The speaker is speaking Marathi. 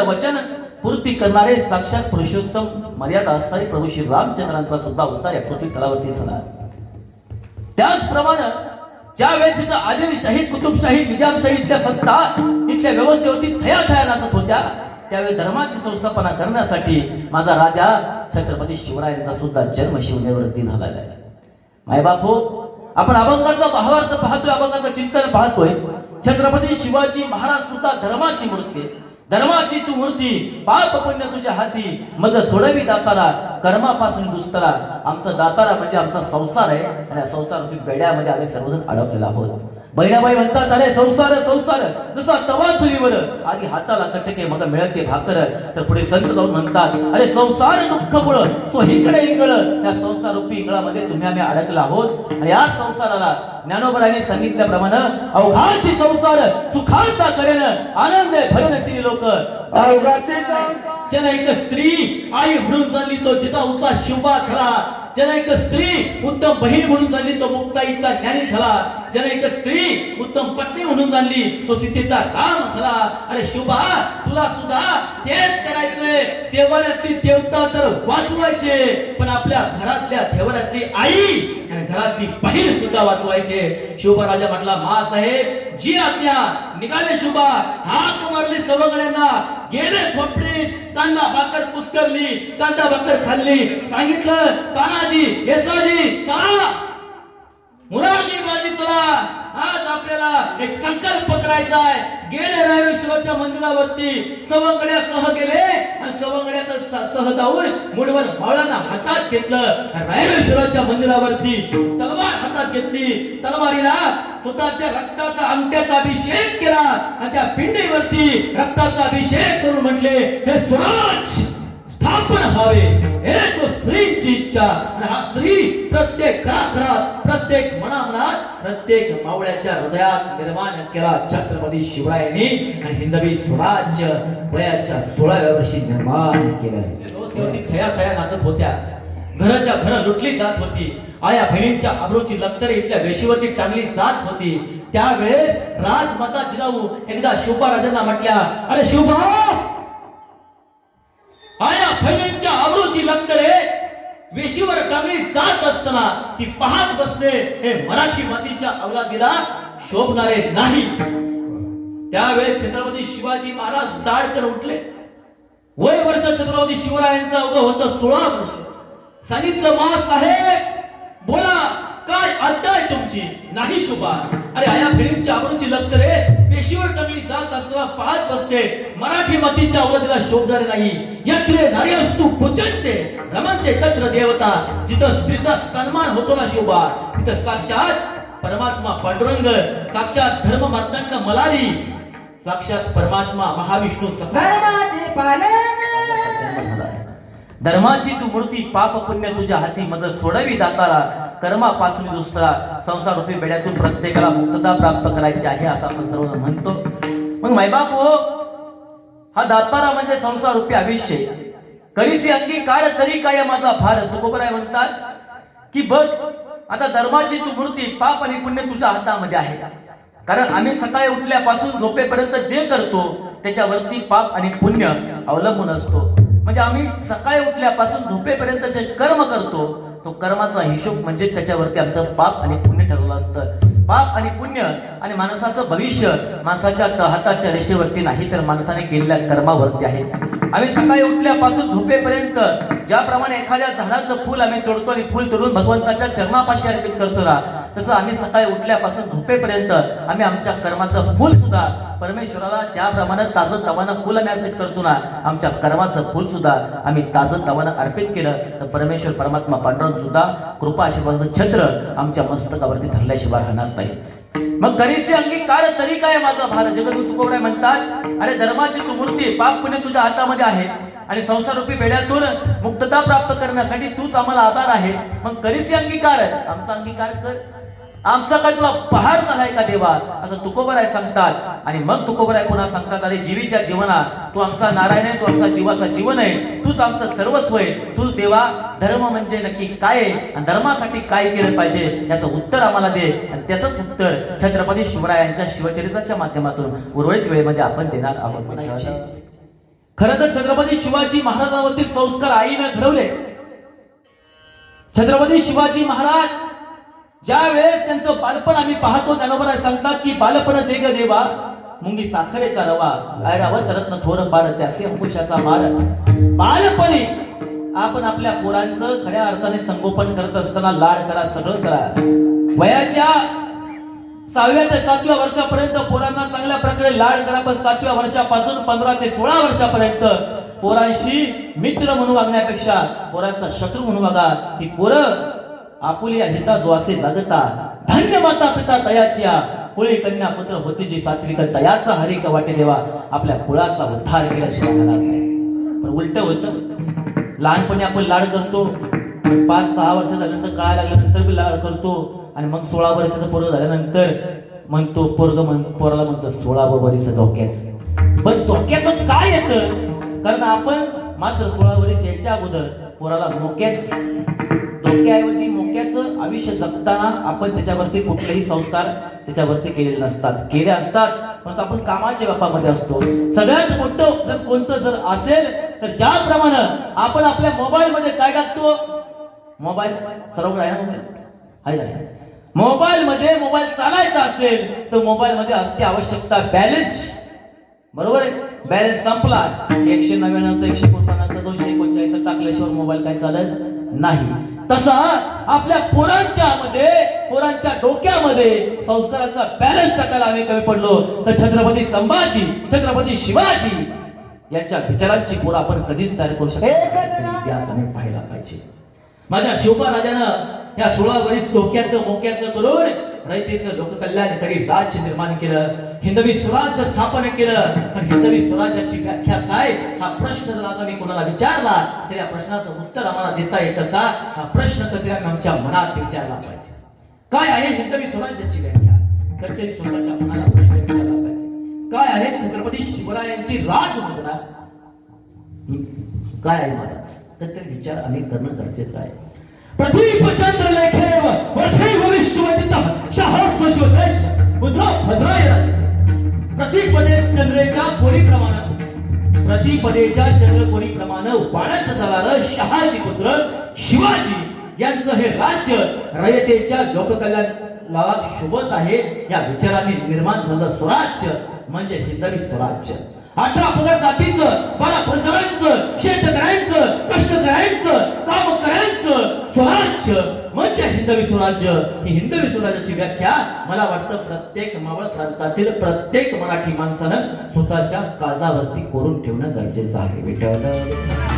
दिलेलं वचन पूर्ती करणारे साक्षात पुरुषोत्तम मर्यादा असणारे प्रभू श्री रामचंद्रांचा सुद्धा उतार या पृथ्वी तलावरती झाला. त्याचप्रमाणे ज्या वेळेस इथं आदिलशाही कुतुबशाही निजामशाही इथल्या सत्ता इथल्या व्यवस्थेवरती थया थया नाचत होत्या त्यावेळी धर्माची संस्थापना करण्यासाठी माझा राजा छत्रपती शिवरायांचा सुद्धा जन्म शिवनेवरती झालेला आहे मायबाप हो आपण अभंगाचा भावार्थ पाहतोय अभंगाचं चिंतन पाहतोय. छत्रपती शिवाजी महाराज सुद्धा धर्माची मूर्ती धर्माची तू मूर्ती पाप पुण्य तुझ्या हाती. मग सोडवी दातारा कर्मापासून दुस्तरा आमचा दातारा म्हणजे आमचा संसार आहे. आणि या संसार बेड्यामध्ये आम्ही सर्वजण अडकलेला आहोत. बहिणाबाई म्हणतात अरे संसार संसार. जसा तवा चुलीवर आधी हाताला चटके मग मिळते भाकर. तर पुढे संत जाऊन म्हणतात अरे संसार दुःख मुळ. तो इकडे इकड त्या संसार रूपी इंगळामध्ये तुम्ही आम्ही अडकलो आहोत. आणि या संसाराला ज्ञानोबरांनी सांगितल्याप्रमाणे अवघाची संसार सुखाचा करेन. आनंद भरेन ती लोक. एक स्त्री आई म्हणून चालली तो जिचा उचा शिवबा खरा ज्याला एक स्त्री उत्तम बहीण म्हणून चालली तो मुक्ताईचा ज्ञानी झाला. ज्याला एक स्त्री उत्तम पत्नी म्हणून चालली तो सीतेचा राम झाला. अरे शुभा तुला सुद्धा तेच करायचंय. देवाऱ्यातली देवता तर वाचवायचे. पण आपल्या घरातल्या देवाऱ्यातली आई घरातली बहीण सुद्धा वाचवायचे. शुभा राजा म्हटला मा साहेब जी आज्ञा निघाले शुभा. हात मारले सवगड्यांना गेले झोपडीत कांदा भाकर पुष्करली कांदा भाकर खाल्ली. सांगितलं तानाजी येसाजी चला. मुराजी बाजी चला. आज आपल्याला एक संकल्प करायचा आहे. गेले रायरेश्वराच्या मंदिरावरती सवंगड्या सह गेले आणि सवंगड्यात सह जाऊन मुडवर मावळांना हातात घेतलं. रायरेश्वराच्या मंदिरावरती तलवार हातात घेतली. तलवारीला स्वतःच्या रक्ताचा अंगठ्याचा अभिषेक केला आणि त्या पिंडीवरती रक्ताचा अभिषेक करून म्हटले हे स्वराज स्थापन व्हावे. हे तो स्त्रीची इच्छा आणि हा स्त्री प्रत्येक घरात घरात प्रत्येक मनामनात प्रत्येक मावळ्याच्या हृदयात निर्माण केला छत्रपती शिवरायांनी आणि हिंदवी स्वराज्य वयाच्या सोळाव्या वर्षी निर्माण केलं. खया खया नाचत होत्या. घराच्या घर लुटली जात होती. आया बहिणींच्या आबरूची लक्तरे इथल्या वेशीवरती टांगली जात होती. त्यावेळेस राजमाता जिजाऊ एकदा शोभा राजांना म्हटल्या अरे शोभा! आया बहिणींच्या आबरूची लक्तरे वेशीवर टांगली जात असताना ती पाहत बसले हे मराठी मातीच्या अवलादीला शोभणारे नाही. त्यावेळेस छत्रपती शिवाजी महाराज दाडकर उठले. वय वर्ष छत्रपती शिवरायांचं अवघं होतं सोळा वर्ष. सांगितलं मा साहेब बोला काय आज्ञा आहे तुमची? नाही शुभा अरे आया फिल्मच्या आवडीची लक्तरे पेशीवर टांगली जात असताना पाहत बसते. मराठी मातीच्या आवडीला शोभणारे नाही. यत्रे नार्यस्तु पूजनते. रमणते तत्र देवता. जिथं स्त्रीचा सन्मान होतो ना शोभा. तिथं साक्षात परमात्मा पांडुरंग साक्षात धर्म मार्तांड मलारी साक्षात परमात्मा महाविष्णू सखा. धर्माची तू मूर्ती पाप पुण्य तुझ्या हाती मदत सोडवी दातारा. कर्मापासून दुसरा संसार रूपी बेड्यातून प्रत्येकाला मुक्तता प्राप्त करायची आहे असं आपण सर्व म्हणतो. मग मायबाप हो हा दातारा म्हणजे संसार रूपी आयुष्य करीसी अंगीकार तरी काय माझा फार तुकोबराय म्हणतात की बघ आता धर्माची तू मूर्ती पाप आणि पुण्य तुझ्या हातामध्ये आहे. कारण आम्ही सकाळी उठल्यापासून झोपेपर्यंत जे करतो त्याच्यावरती पाप आणि पुण्य अवलंबून असतो. म्हणजे आम्ही सकाळी उठल्यापासून झोपेपर्यंत जे कर्म करतो. तो कर्माचा हिशोब म्हणजे त्याच्यावरती आमचं पाप आणि पुण्य ठरवलं असतं. पाप आणि पुण्य आणि माणसाचं भविष्य माणसाच्या हाताच्या रेषेवरती नाही तर माणसाने केलेल्या कर्मावरती आहे. आम्ही सकाळी उठल्यापासून झोपेपर्यंत ज्याप्रमाणे एखाद्या झाडाचं फुल आम्ही तोडतो आणि फुल तोडून भगवंताच्या चरणापाशी अर्पित करतो ना तसं आम्ही सकाळी उठल्यापासून झोपेपर्यंत आम्ही आमच्या कर्माचं फुल सुद्धा परमेश्वराला ज्याप्रमाणे ताजं तवानं फुल आम्ही अर्पित करतो ना आमच्या कर्माचं फुल सुद्धा आम्ही ताजं तवानं अर्पित केलं तर परमेश्वर परमात्मा पांडुरंग सुद्धा कृपा आशीर्वादाचं छत्र आमच्या मस्तकावरती धरल्याशिवाय राहणार नाही. मग करीशी अंगीकार तरी काय माझा भार? जगदूत तुकोबराय म्हणतात अरे धर्माची तू मूर्ती पाप पुणे तुझ्या हातामध्ये आहे आणि संसार रूपी मुक्तता प्राप्त करण्यासाठी तूच आम्हाला आधार आहे मग करीशी अंगीकार? आमचा अंगीकार कर. आमचा काय तुला पहार झालाय का देवा? असं तुकोबराय सांगतात. आणि मग तुकोबराय पुन्हा सांगतात अरे जीवीच्या जीवना तू आमचा नारायण आहे तू आमचा जीवाचा जीवन आहे तूच आमचं सर्वस्व आहे. तूच देवा धर्म म्हणजे नक्की काय आणि धर्मासाठी काय केलं पाहिजे? याचं उत्तर आम्हाला दे. आणि त्याचंच उत्तर छत्रपती शिवरायांच्या शिवचरित्राच्या माध्यमातून उर्वरित वेळेमध्ये आपण देणार आहोत. खरं तर छत्रपती शिवाजी महाराजांवरती संस्कार आईनं घडवले छत्रपती शिवाजी महाराज ज्या वेळेस त्यांचं बालपण आम्ही पाहतो त्यानंतर सांगतात की बालपण देग ग देवा मुंगी साखरेचा रवा ऐरावत रत्न थोर पार त्याचे अंकुशाचा मार बालपणी आपण आपल्या पोरांचं खऱ्या अर्थाने संगोपन करत असताना लाड करा सगळं करा. वयाच्या सहाव्या ते सातव्या वर्षापर्यंत पोरांना चांगल्या प्रकारे लाड करा पण सातव्या वर्षापासून पंधरा ते सोळा वर्षापर्यंत पोरांशी मित्र म्हणून वागण्यापेक्षा पोरांचा शत्रू म्हणून वागा. ती पोरं आपुल्या हिता द्वासे जगता. धन्य माता पिता तयाच्या कुळी कन्या पुत्र होती जी सात्विक तयाचा हरिक वाटे देवा. आपल्या कुळाचा उद्धार केला पण उलट होत. लहानपणी आपण लाड करतो. पाच सहा वर्ष झाल्यानंतर काय लागल्यानंतर बी लाड करतो. आणि मग सोळा वर्षाचा पोरग झाल्यानंतर मग तो पोरग म्हण पोराला म्हणतो सोळा वर्ष धोक्याच पण धोक्याचं काय येतं कारण आपण मात्र सोळा वर्ष याच्या अगोदर पोराला धोक्याच धोक्याऐवजी आयुष्य जगताना आपण त्याच्यावरती कुठलेही संस्कार त्याच्यावरती केलेले नसतात. केले असतात परंतु आपण कामाच्या व्यापामध्ये असतो. सगळ्यात मोठं जर कोणतं जर असेल तर ज्याप्रमाणे आपण आपल्या मोबाईल मध्ये काय टाकतो? मोबाईल. सर्व आहे ना मोबाईल? आहे मोबाईल मध्ये मोबाईल चालायचा असेल तर मोबाईल मध्ये असते आवश्यकता बॅलन्स. बरोबर आहे? बॅलन्स संपला. एकशे नव्याण्णवचा एकशे एकोणपन्नासचा दोनशे एकोणचाळीस टाकल्याशिवाय मोबाईल काय चालत नाही. तसा आपल्या पोरांच्या मध्ये पोरांच्या डोक्यामध्ये संस्काराचा बॅलन्स टाकायला आम्ही कमी पडलो. तर छत्रपती संभाजी छत्रपती शिवाजी यांच्या विचारांची पोरं आपण कधीच तयार करू शकतो इतिहास आम्ही पाहिला पाहिजे. माझ्या शिवपा राजानं या सोळा वरीस डोक्याचं मोक्याचं करून रयतेचं लोककल्याणकारी राज्य निर्माण केलं. हिंदवी स्वराज्य स्थापन केलं. पण हिंदवी स्वराज्याची व्याख्या काय? हा प्रश्न जर आता मी कोणाला विचारला तर या प्रश्नाचं उत्तर आम्हाला देता येतं का? हा प्रश्न कधी आम्ही आमच्या मनात विचारला पाहिजे. काय आहे हिंदवी स्वराज्याची व्याख्या? तर ते स्वतःच्या मनाला प्रश्न विचारला पाहिजे. काय आहे छत्रपती शिवरायांची राजमुद्रा? काय आहे महाराज तर ते विचार आम्ही करणं गरजेचं आहे. प्रदीपचंद्र लेखेव वठैव विष्णुवदित सहस्र शिवश्रेष्ठ मुद्रा भद्राय प्रतिपदे चंद्रेच्या कोरीप्रमाणे प्रतिपदेच्या चंद्रकोरीप्रमाणे वाढत जाणारं शहाजी पुत्र शिवाजी यांचं हे राज्य रयतेच्या लोककल्याणाला शोभत आहे. या विचाराने निर्माण झालं स्वराज्य म्हणजे हिंदवी स्वराज्य. अठरा पगार जातीचं बारा प्रजारांचं शेतकऱ्यांचं कष्टकऱ्यांचं काम करायचं स्वराज्य. हिंदवी स्वराज्य ही हिंदवी स्वराज्याची व्याख्या मला वाटतं प्रत्येक मावळ प्रांतातील प्रत्येक मराठी माणसानं स्वतःच्या काजावरती कोरून ठेवणं गरजेचं आहे. विठ्ठल